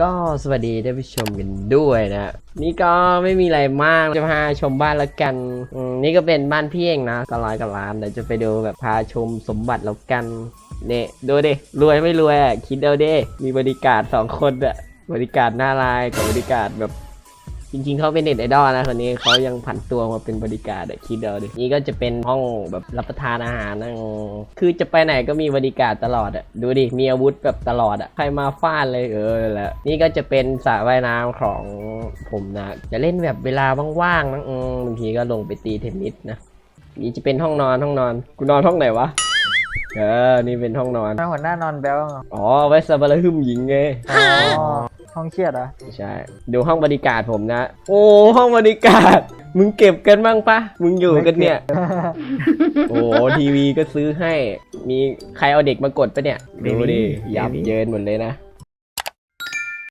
ก็สวัสดีท่านผู้ชมกันด้วยนะ นี่ก็ไม่มีอะไรมากจะพาชมบ้านแล้วกันนี่ก็เป็นบ้านพี่เองนะก็ร้อยกับล้านเดี๋ยวจะไปดูแบบพาชมสมบัติแล้วกันเนี่ยดูดิรวยไม่รวยอะคิดเอาดิมีบริการสองคนอะบริการหน้าลายกับบริการแบบ จริงๆเขาเป็นเน็ตไอดอลนะคนนี้เขายังผันตัวมาเป็นบริการอะคิดเอาดินี่ก็จะเป็นห้องแบบรับประทานอาหารนะ คือจะไปไหนก็มีบริการตลอดอะดูดิมีอาวุธแบบตลอดอะใครมาฟาดเลยเออแหละนี่ก็จะเป็นสระว่ายน้ำของผมนะ จะเล่นแบบเวลาว่างๆนะอืมบางทีก็ลงไปตีเทนนิสนะนี่จะเป็นห้องนอนห้องนอนกูนอนห้องไหนวะเออ นี่เป็นห้องนอนถ้าหัวหน้านอนแบลเหรออ๋อ ไว้สบายหึมหญิงไงอ๋อห้องเครียดเหรอใช่ ดูห้องบริการผมนะ โอ้ ห้องบริการ มึงเก็บกันบ้างปะมึงอยู่กันเนี่ย โอ้ทีวีก็ซื้อให้ มีใครเอาเด็กมากดปะเนี่ย ดูดิยับเยินหมดเลยนะ